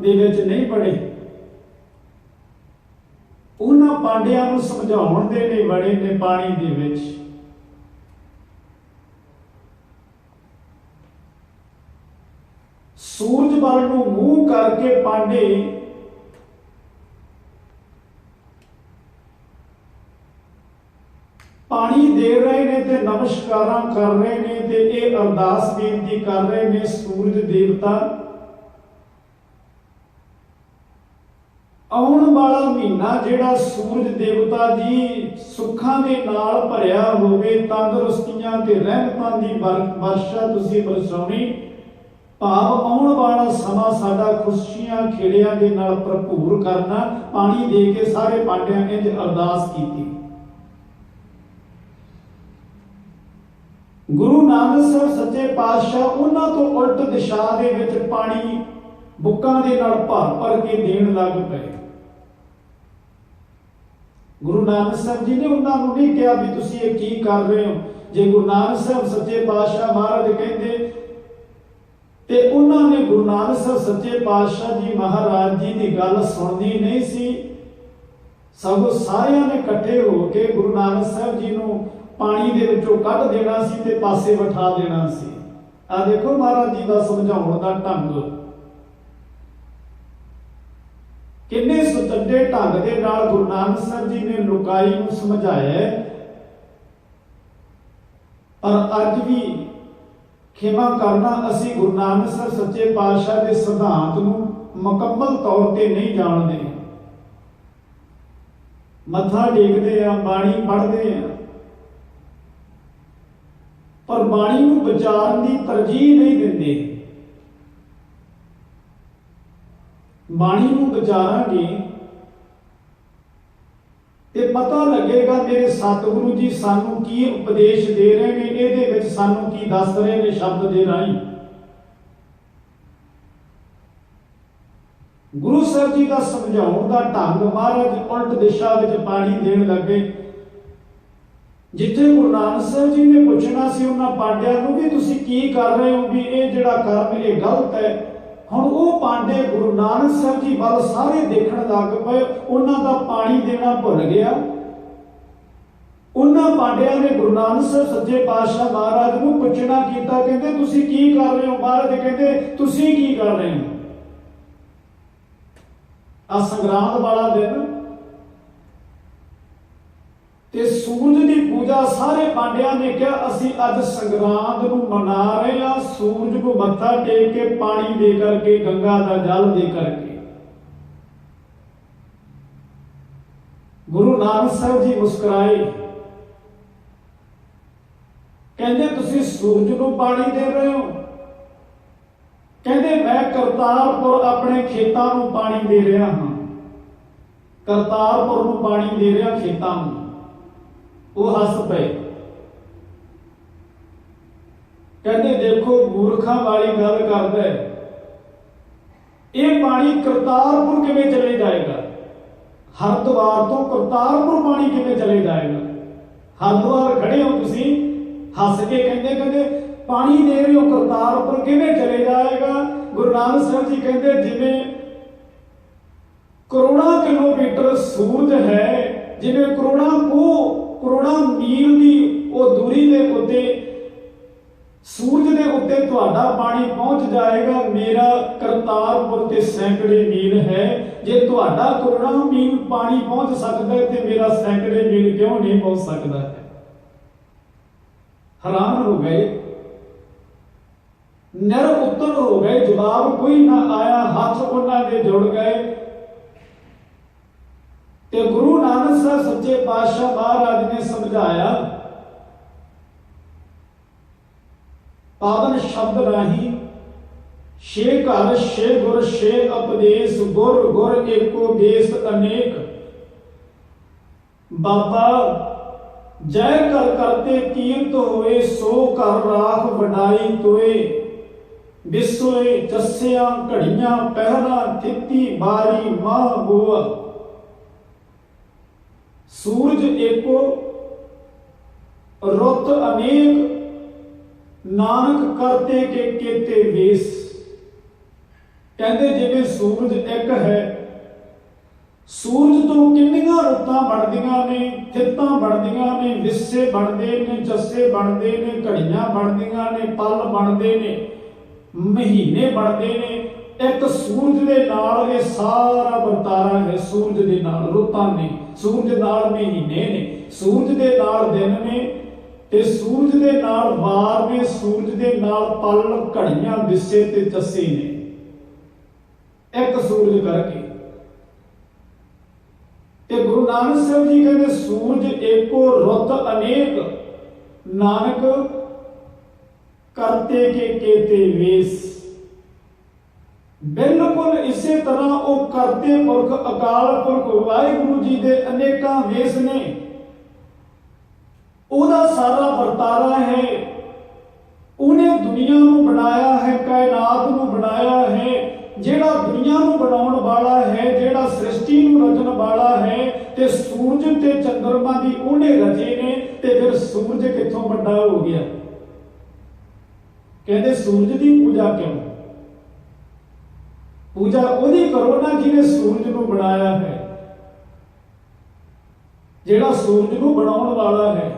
ਦੇ ਵਿੱਚ ਨਹੀਂ ਪੜੇ। ਉਹਨਾਂ ਪਾਂਡਿਆਂ ਨੂੰ ਸਮਝਾਉਣ ਦੇ ਲਈ ਵੜੇ ਨੇ ਪਾਣੀ ਦੇ ਵਿੱਚ। ਸੂਰਜ ਬਲ ਨੂੰ ਮੂੰਹ ਕਰਕੇ ਪਾਂਡੇ ਪਾਣੀ ਦੇ ਰਹੇ ਨੇ ਤੇ ਨਮਸਕਾਰਾਂ ਕਰ ਰਹੇ ਨੇ ਤੇ ਇਹ ਅਰਦਾਸ ਬੇਨਤੀ ਕਰ ਰਹੇ ਨੇ ਸੂਰਜ ਦੇਵਤਾ ਆਉਣ ਵਾਲਾ ਮਹੀਨਾ ਜਿਹੜਾ ਸੂਰਜ ਦੇਵਤਾ ਜੀ ਸੁੱਖਾਂ ਦੇ ਨਾਲ ਭਰਿਆ ਹੋਵੇ, ਤੰਦਰੁਸਤੀਆਂ ਤੇ ਰਹਿਮਤਾਂ ਦੀ ਵਰ- ਵਰਸ਼ਾ ਤੁਸੀਂ ਬਰਸਾਉਣੀ, ਭਾਵ ਆਉਣ ਵਾਲਾ ਸਮਾਂ ਸਾਡਾ ਖੁਸ਼ੀਆਂ ਖੇੜਿਆਂ ਦੇ ਨਾਲ ਭਰਪੂਰ ਕਰਨਾ, ਪਾਣੀ ਦੇ ਕੇ ਸਾਰੇ ਪਾਂਡਿਆਂ ਨੇ ਅਰਦਾਸ ਕੀਤੀ। ਗੁਰੂ ਨਾਨਕ ਸਾਹਿਬ ਸੱਚੇ ਪਾਤਸ਼ਾਹ ਉਹਨਾਂ ਤੋਂ ਉਲਟ ਦਿਸ਼ਾ ਦੇ ਵਿੱਚ ਪਾਣੀ ਬੁੱਕਾਂ ਦੇ ਨਾਲ ਭਰ ਭਰ ਕੇ ਦੇਣ ਲੱਗ ਪਏ। ਗੁਰੂ ਨਾਨਕ ਸਾਹਿਬ ਜੀ ਨੇ ਉਹਨਾਂ ਨੂੰ ਨਹੀਂ ਕਿਹਾ ਵੀ ਤੁਸੀਂ ਇਹ ਕੀ ਕਰ ਰਹੇ ਹੋ। ਜੇ ਗੁਰੂ ਨਾਨਕ ਸਾਹਿਬ ਸੱਚੇ ਪਾਤਸ਼ਾਹ ਮਹਾਰਾਜ ਕਹਿੰਦੇ, ਤੇ ਉਹਨਾਂ ਨੇ ਗੁਰੂ ਨਾਨਕ ਸਾਹਿਬ ਸੱਚੇ ਪਾਤਸ਼ਾਹ ਜੀ ਮਹਾਰਾਜ ਜੀ ਦੀ ਗੱਲ ਸੁਣਦੀ ਨਹੀਂ ਸੀ। ਸਗੋਂ ਸਾਰਿਆਂ ਨੇ ਇਕੱਠੇ ਹੋ ਕੇ ਗੁਰੂ ਨਾਨਕ ਸਾਹਿਬ ਜੀ ਨੂੰ ਪਾਣੀ ਦੇ ਵਿੱਚੋਂ ਕੱਢ ਦੇਣਾ ਸੀ ਤੇ ਪਾਸੇ ਬਿਠਾ ਦੇਣਾ ਸੀ। ਆ ਦੇਖੋ ਮਹਾਰਾਜ ਜੀ ਦਾ ਸਮਝਾਉਣ ਦਾ ਢੰਗ। ਕਿੰਨੇ ਸੁਤੰਡੇ ਢੰਗ ਦੇ ਨਾਲ ਗੁਰੂ ਨਾਨਕ ਸਾਹਿਬ ਜੀ ਨੇ ਲੋਕਾਈ ਨੂੰ ਸਮਝਾਇਆ ਪਰ ਅੱਜ ਵੀ ਖਿਮਾ ਕਰਨਾ ਅਸੀਂ ਗੁਰੂ ਨਾਨਕ ਸਾਹਿਬ ਸੱਚੇ ਪਾਤਸ਼ਾਹ ਦੇ ਸਿਧਾਂਤ ਨੂੰ ਮੁਕੰਮਲ ਤੌਰ ਤੇ ਨਹੀਂ ਜਾਣਦੇ। ਮੱਥਾ ਟੇਕਦੇ ਆ, ਬਾਣੀ ਪੜ੍ਹਦੇ ਆ। ਪਰ ਬਾਣੀ ਨੂੰ ਵਿਚਾਰਨ ਦੀ ਤਰਜੀਹ ਨਹੀਂ ਦਿੰਦੇ। ਬਾਣੀ ਨੂੰ ਵਿਚਾਰਾਂਗੇ ਤੇ ਪਤਾ ਲੱਗੇਗਾ ਮੇਰੇ ਸਤਿਗੁਰੂ ਜੀ ਸਾਨੂੰ ਕੀ ਉਪਦੇਸ਼ ਦੇ ਰਹੇ ਨੇ, ਇਹਦੇ ਵਿੱਚ ਸਾਨੂੰ ਕੀ ਦੱਸ ਰਹੇ ਨੇ ਸ਼ਬਦ ਦੇ ਰਾਹੀਂ। ਗੁਰੂ ਸਾਹਿਬ ਜੀ ਦਾ ਸਮਝਾਉਣ ਦਾ ਢੰਗ ਮਹਾਰਾਜ ਉਲਟ ਦਿਸ਼ਾ ਵਿੱਚ ਪਾਣੀ ਦੇਣ ਲੱਗੇ। ਜਿੱਥੇ ਗੁਰੂ ਨਾਨਕ ਸਾਹਿਬ ਜੀ ਨੇ ਪੁੱਛਣਾ ਸੀ ਉਹਨਾਂ ਪਾਂਡਿਆਂ ਨੂੰ ਵੀ ਤੁਸੀਂ ਕੀ ਕਰ ਰਹੇ ਹੋ ਵੀ ਇਹ ਜਿਹੜਾ ਕਰਮ, ਇਹ ਗਲਤ ਹੈ। ਹੁਣ ਉਹ ਪਾਂਡੇ ਗੁਰੂ ਨਾਨਕ ਸਾਹਿਬ ਜੀ ਵੱਲ ਸਾਰੇ ਦੇਖਣ ਲੱਗ ਪਏ। ਉਹਨਾਂ ਦਾ ਪਾਣੀ ਦੇਣਾ ਭੁੱਲ ਗਿਆ। ਉਹਨਾਂ ਪਾਂਡਿਆਂ ਨੇ ਗੁਰੂ ਨਾਨਕ ਸਾਹਿਬ ਸੱਚੇ ਪਾਤਸ਼ਾਹ ਮਹਾਰਾਜ ਨੂੰ ਪੁੱਛਣਾ ਕੀਤਾ, ਕਹਿੰਦੇ, ਤੁਸੀਂ ਕੀ ਕਰ ਰਹੇ ਹੋ ਮਹਾਰਾਜ? ਕਹਿੰਦੇ, ਤੁਸੀਂ ਕੀ ਕਰ ਰਹੇ ਹੋ? ਆ ਸੰਗਰਾਂਦ ਵਾਲਾ ਦਿਨ ਤੇ ਸੂਰਜ ਦੀ ਪੂਜਾ ਸਾਰੇ ਪਾਂਡਿਆਂ ਨੇ ਕਿਹਾ, ਅਸੀਂ ਅੱਜ ਸੰਗਰਾਂਦ ਨੂੰ ਮਨਾ ਰਹੇ ਹਾਂ। ਸੂਰਜ ਨੂੰ ਮੱਥਾ ਟੇਕ ਕੇ ਪਾਣੀ ਦੇ ਕਰਕੇ, ਗੰਗਾ ਦਾ ਜਲ ਦੇ ਕਰਕੇ। ਗੁਰੂ ਨਾਨਕ ਸਾਹਿਬ ਜੀ ਮੁਸਕਰਾਏ। ਕਹਿੰਦੇ, ਤੁਸੀਂ ਸੂਰਜ ਨੂੰ ਪਾਣੀ ਦੇ ਰਹੇ ਹੋ? ਕਹਿੰਦੇ, ਮੈਂ ਕਰਤਾਰਪੁਰ ਆਪਣੇ ਖੇਤਾਂ ਨੂੰ ਪਾਣੀ ਦੇ ਰਿਹਾ ਹਾਂ। ਕਰਤਾਰਪੁਰ ਨੂੰ ਪਾਣੀ ਦੇ ਰਿਹਾ ਖੇਤਾਂ ਨੂੰ। ਉਹ ਹੱਸ ਪਏ। ਕਹਿੰਦੇ, ਦੇਖੋ, ਮੂਰਖਾਂ ਵਾਲੀ ਗੱਲ ਕਰਦਾ ਹੈ। ਇਹ ਪਾਣੀ ਕਰਤਾਰਪੁਰ ਕਿਵੇਂ ਚਲੇ ਜਾਏਗਾ? ਹਰਦੁਆਰ ਤੋਂ ਕਰਤਾਰਪੁਰ ਪਾਣੀ ਕਿਵੇਂ ਚਲੇ ਜਾਏਗਾ? ਹਰਦੁਆਰ ਖੜੇ ਹੋ ਤੁਸੀਂ, ਹੱਸ ਕੇ ਕਹਿੰਦੇ ਕਹਿੰਦੇ, ਪਾਣੀ ਦੇ ਰਹੇ ਹੋ, ਕਰਤਾਰਪੁਰ ਕਿਵੇਂ ਚਲੇ ਜਾਏਗਾ? ਗੁਰੂ ਨਾਨਕ ਸਾਹਿਬ ਜੀ ਕਹਿੰਦੇ, ਜਿਵੇਂ ਕਰੋੜਾਂ ਕਿਲੋਮੀਟਰ ਸੂਰਜ ਹੈ, ਜਿਵੇਂ ਕਰੋੜਾਂ ਕੋ ਕਰੋੜਾਂ ਮੀਲ ਦੀ ਉਹ ਦੂਰੀ ਦੇ ਉੱਤੇ, ਸੂਰਜ ਦੇ ਉੱਤੇ ਤੁਹਾਡਾ ਪਾਣੀ ਪਹੁੰਚ ਜਾਏਗਾ। ਮੇਰਾ ਕਰਤਾਰਪੁਰ ਤੇ ਸੈਂਕੜੇ ਮੀਲ ਹੈ। ਜੇ ਤੁਹਾਡਾ ਕਰੋੜਾਂ ਮੀਲ ਪਾਣੀ ਪਹੁੰਚ ਸਕਦਾ ਹੈ, ਤੇ ਮੇਰਾ ਸੈਂਕੜੇ ਮੀਲ ਕਿਉਂ ਨਹੀਂ ਪਹੁੰਚ ਸਕਦਾ ਹੈਰਾਨ ਹੋ ਗਏ। ਨਿਰ ਉੱਤਰ ਹੋ ਗਏ। ਜਵਾਬ ਕੋਈ ਨਾ ਆਇਆ। ਹੱਥ ਉਹਨਾਂ ਦੇ ਜੁੜ ਗਏ। ਤੇ ਗੁਰੂ ਨਾਨਕ ਸਾਹਿਬ ਸੱਚੇ ਪਾਤਸ਼ਾਹ ਮਹਾਰਾਜ ਨੇ ਸਮਝਾਇਆ, ਪਾਵਨ ਸ਼ਬਦ ਰਾਹੀਂ, ਛੇ ਘਰ, ਛੇ ਗੁਰ, ਛੇ ਉਪਦੇਸ਼, ਗੁਰ ਗੁਰ ਏਕੋ ਬੇਸ ਅਨੇਕ। ਬਾਬਾ, ਜੈ ਕਰ ਕਰਤੇ ਕੀਰਤ ਹੋਏ, ਸੋ ਕਰ ਰਾਖ ਵਡਾਈ ਤੋਏ। ਬਿਸੋਏ, ਜੱਸਿਆਂ, ਘੜੀਆਂ, ਪਹਿਰਾ ਤਿੱਤੀ ਬਾਰੀ ਮਾਹ ਬੂਆ। ਸੂਰਜ ਏਕੋ ਰੁੱਤ ਅਨੇਕ ਨਾਨਕ ਕਰਤੇ ਕੇ ਕੇਤੇ ਵੇਸ। ਕਹਿੰਦੇ ਜਿਵੇਂ ਸੂਰਜ ਇੱਕ ਹੈ, ਸੂਰਜ ਤੋਂ ਕਿੰਨੀਆਂ ਰੁੱਤਾਂ ਬਣਦੀਆਂ ਨੇ ਥਿੱਤਾਂ ਬਣਦੀਆਂ ਨੇ ਵਿਸੇ ਬਣਦੇ ਨੇ, ਜੱਸੇ ਬਣਦੇ ਨੇ, ਘੜੀਆਂ ਬਣਦੀਆਂ ਨੇ, ਪਲ ਬਣਦੇ ਨੇ, ਮਹੀਨੇ ਬਣਦੇ ਨੇ ਇੱਕ ਸੂਰਜ ਦੇ ਨਾਲ ਇਹ ਸਾਰਾ ਵਰਤਾਰਾ ਹੈ, ਸੂਰਜ ਦੇ ਨਾਲ ਰੁੱਤਾਂ ਨੇ, ਸੂਰਜ ਨਾਲ ਮਹੀਨੇ ਨੇ, ਸੂਰਜ ਦੇ ਨਾਲ ਦਿਨ ਨੇ ਤੇ ਸੂਰਜ ਦੇ ਨਾਲ ਵਾਰ ਨੇ, ਸੂਰਜ ਦੇ ਨਾਲ ਪਲ, ਘੜੀਆਂ, ਵਿਸੇ ਤੇ ਜੱਸੇ ਨੇ। ਇੱਕ ਸੂਰਜ ਕਰਕੇ। ਤੇ ਗੁਰੂ ਨਾਨਕ ਸਾਹਿਬ ਜੀ ਕਹਿੰਦੇ, ਸੂਰਜ ਏਕੋ ਰੁੱਤ ਅਨੇਕ, ਨਾਨਕ ਕਰਤੇ ਕੇ ਕੇਤੇ ਵੇਸ। ਬਿਲਕੁਲ ਇਸੇ ਤਰ੍ਹਾਂ ਉਹ ਕਰਤੇ ਪੁਰਖ, ਅਕਾਲ ਪੁਰਖ, ਵਾਹਿਗੁਰੂ ਜੀ ਦੇ ਅਨੇਕਾਂ ਵੇਸ ਨੇ। ਉਹਦਾ ਸਾਰਾ ਵਰਤਾਰਾ ਹੈ। ਉਹਨੇ ਦੁਨੀਆ ਨੂੰ ਬਣਾਇਆ ਹੈ, ਕਾਇਨਾਤ ਨੂੰ ਬਣਾਇਆ ਹੈ। ਜਿਹੜਾ ਦੁਨੀਆ ਨੂੰ ਬਣਾਉਣ ਵਾਲਾ ਹੈ, ਜਿਹੜਾ ਸ੍ਰਿਸ਼ਟੀ ਨੂੰ ਰਚਣ ਵਾਲਾ ਹੈ, ਤੇ ਸੂਰਜ ਤੇ ਚੰਦਰਮਾ ਦੀ ਉਹਨੇ ਰਚੇ ਨੇ, ਤੇ ਫਿਰ ਸੂਰਜ ਕਿੱਥੋਂ ਵੱਡਾ ਹੋ ਗਿਆ? ਕਹਿੰਦੇ ਸੂਰਜ ਦੀ ਪੂਜਾ ਕਿਉਂ? ਪੂਜਾ ਉਹਦੀ ਕਰੋ ਨਾ ਜਿਹਨੇ ਸੂਰਜ ਨੂੰ ਬਣਾਇਆ ਹੈ। ਜਿਹੜਾ ਸੂਰਜ ਨੂੰ ਬਣਾਉਣ ਵਾਲਾ ਹੈ।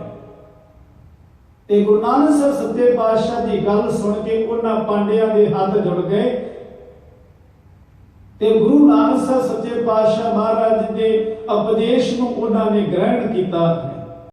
ਤੇ ਗੁਰੂ ਨਾਨਕ ਸਾਹਿਬ ਸੱਚੇ ਪਾਤਸ਼ਾਹ ਦੀ ਗੱਲ ਸੁਣ ਕੇ ਉਹਨਾਂ ਪਾਂਡਿਆਂ ਦੇ ਹੱਥ ਜੁੜ ਗਏ। ਤੇ ਗੁਰੂ ਨਾਨਕ ਸਾਹਿਬ ਸੱਚੇ ਪਾਤਸ਼ਾਹ ਮਹਾਰਾਜ ਦੇ ਉਪਦੇਸ਼ ਨੂੰ ਉਹਨਾਂ ਨੇ ਗ੍ਰਹਿਣ ਕੀਤਾ